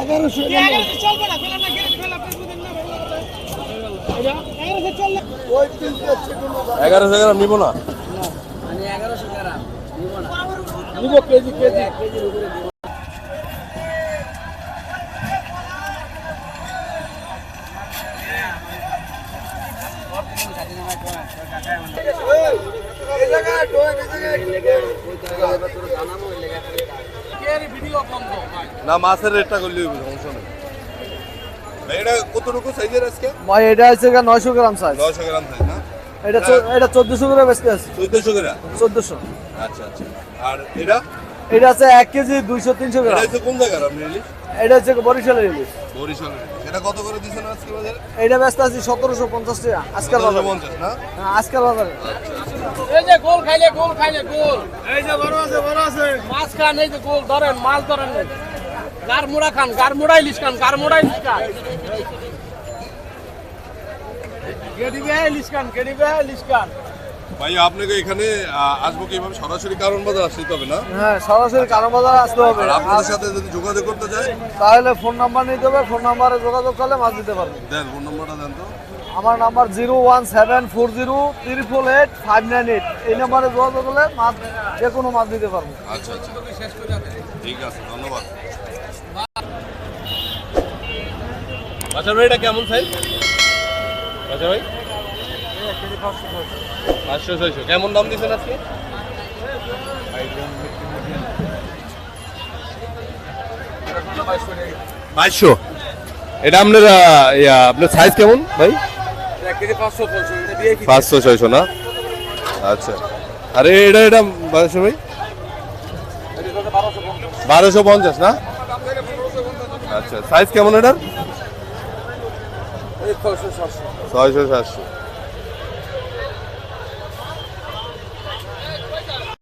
এগারোশো চলবে না ফেলা না গেলে ফেলা আপনি বুঝেন না ভালো করে। এগারোশো চললে। ওই তিন চারশো কোনো এগারোশো গ্রাম নিবো না? নিব কেজি কেজি। না মাছের রেটটা করলে সমস্যা নেই। এটা কতটুকু সাইজের আজকে? ভাই এটা হচ্ছে নয়শো গ্রাম সাইজ নয়শো গ্রাম সাইজ না? এটা এটা চোদ্দশো করে বেচতে আছে। চোদ্দশো গ্রাম? চোদ্দশো। আচ্ছা আচ্ছা। আর এটা? এটা আছে এক কেজি দুইশো তিনশো এটা গ্রাম হচ্ছে কোন জায়গার আপনি ইলিশ এটা হচ্ছে বরিশালের ইলিশ বরিশালের এটা কত করে দিচ্ছেন আজকে বাজারে? এটা ব্যস্ত আছি সতেরোশো পঞ্চাশ টাকা আজকাল বাজারে। পঞ্চাশ না? হ্যাঁ, আজকাল বাজারে। এই যে গোল খাইলে গোল খাইলে গোল। এই যে বড় আছে বড় আছে। মাছ খান এই যে গোল ধরেন মাছ ধরেন গার মুড়া খান গার মুড়া ইলিশ খান গার মুড়া ইলিশ খান। গেডি বে ইলিশ খান গেডি বে ইলিশ খান। ভাই আপনাকে এখানে আসব কি এভাবে সরাসরি কারণ বাজার আসতে হবে না? হ্যাঁ সরাসরি কারণ বাজারে আসতে হবে। আর আপনাদের সাথে যদি যোগাযোগ করতে চাই? তাহলে ফোন নাম্বার নিতে হবে। ফোন নাম্বারে যোগাযোগ করলে মাছ দিতে পারবে। দেন ফোন নম্বরটা দেন তো। আমার number zero one seven four zero triple eight five nine eight. এই নাম্বারে যোগাযোগ করলে মাছ যে কোনো মাছ দিতে পারব। আচ্ছা আচ্ছা। ঠিক আছে ধন্যবাদ। বাচ্চা ভাই এটা কেমন সাইজ বাচ্চা ভাই? পাঁচশো ছয়শো। কেমন দাম দিচ্ছেন আজকে? বাইশশো। এটা আপনার আপনার সাইজ কেমন ভাই? পাঁচশো ছয়শো না? আচ্ছা। আরে এটা এটা বারোশো ভাই? বারোশো পঞ্চাশ না? আচ্ছা সাইজ কেমন এটার? ছয়শো সাতশো।